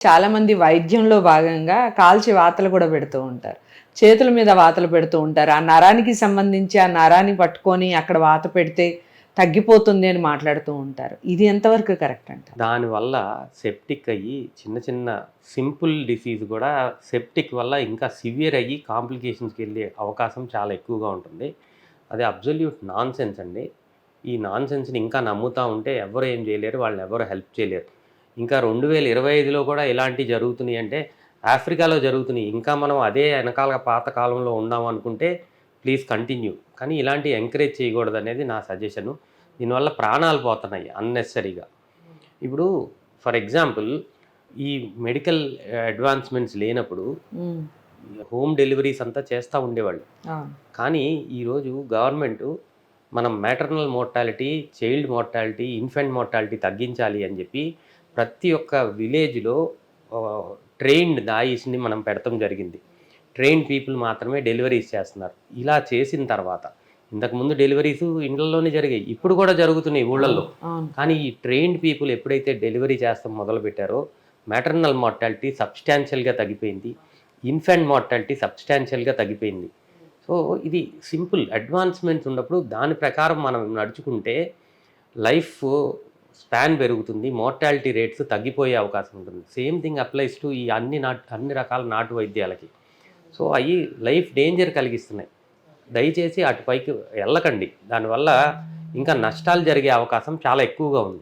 చాలామంది వైద్యంలో భాగంగా కాల్చి వాతలు కూడా పెడుతూ ఉంటారు. చేతుల మీద వాతలు పెడుతూ ఉంటారు. ఆ నరానికి సంబంధించి ఆ నరాన్ని పట్టుకొని అక్కడ వాత పెడితే తగ్గిపోతుంది అని మాట్లాడుతూ ఉంటారు. ఇది ఎంతవరకు కరెక్ట్ అంట దానివల్ల సెప్టిక్ అయ్యి చిన్న చిన్న సింపుల్ డిసీజ్ కూడా సెప్టిక్ వల్ల ఇంకా సివియర్ అయ్యి కాంప్లికేషన్స్కి వెళ్ళే అవకాశం చాలా ఎక్కువగా ఉంటుంది. అది అబ్జల్యూట్ నాన్ సెన్స్ అండి. ఈ నాన్ సెన్స్ని ఇంకా నమ్ముతూ ఉంటే ఎవరు ఏం చేయలేరు వాళ్ళని ఎవరు హెల్ప్ చేయలేరు. ఇంకా రెండు వేల ఇరవై ఐదులో కూడా ఇలాంటివి జరుగుతున్నాయి అంటే ఆఫ్రికాలో జరుగుతున్నాయి. ఇంకా మనం అదే వెనకాల పాత కాలంలో ఉన్నాం అనుకుంటే ప్లీజ్ కంటిన్యూ. కానీ ఇలాంటివి ఎంకరేజ్ చేయకూడదు అనేది నా సజెషను. దీనివల్ల ప్రాణాలు పోతున్నాయి అన్నెసరీగా. ఇప్పుడు ఫర్ ఎగ్జాంపుల్ ఈ మెడికల్ అడ్వాన్స్మెంట్స్ లేనప్పుడు హోమ్ డెలివరీస్ అంతా చేస్తూ ఉండేవాళ్ళు. కానీ ఈరోజు గవర్నమెంట్ మనం maternal mortality child mortality infant mortality తగ్గించాలి అని చెప్పి ప్రతి ఒక్క విలేజ్లో ట్రైన్డ్ దాయిస్ని మనం పెడతాం జరిగింది. ట్రైన్డ్ పీపుల్ మాత్రమే డెలివరీస్ చేస్తున్నారు. ఇలా చేసిన తర్వాత ఇంతకుముందు డెలివరీస్ ఇండ్లలోనే జరిగాయి. ఇప్పుడు కూడా జరుగుతున్నాయి ఊళ్ళల్లో. కానీ ఈ ట్రైన్డ్ పీపుల్ ఎప్పుడైతే డెలివరీ చేస్తాం మొదలు పెట్టారో మ్యాటర్నల్ మార్టాలిటీ సబ్స్టాన్షియల్గా తగ్గిపోయింది. ఇన్ఫెంట్ మార్టాలిటీ సబ్స్టాన్షియల్గా తగ్గిపోయింది. సో ఇది సింపుల్ అడ్వాన్స్మెంట్స్ ఉన్నప్పుడు దాని ప్రకారం మనం నడుచుకుంటే లైఫ్ స్పాన్ పెరుగుతుంది మోర్టాలిటీ రేట్స్ తగ్గిపోయే అవకాశం ఉంటుంది. సేమ్ థింగ్ అప్లైస్ టు ఈ అన్ని నాటు అన్ని రకాల నాటు వైద్యాలకి. సో అవి లైఫ్ డేంజర్ కలిగిస్తున్నాయి. దయచేసి అటుపైకి వెళ్ళకండి. దానివల్ల ఇంకా నష్టాలు జరిగే అవకాశం చాలా ఎక్కువగా ఉంది.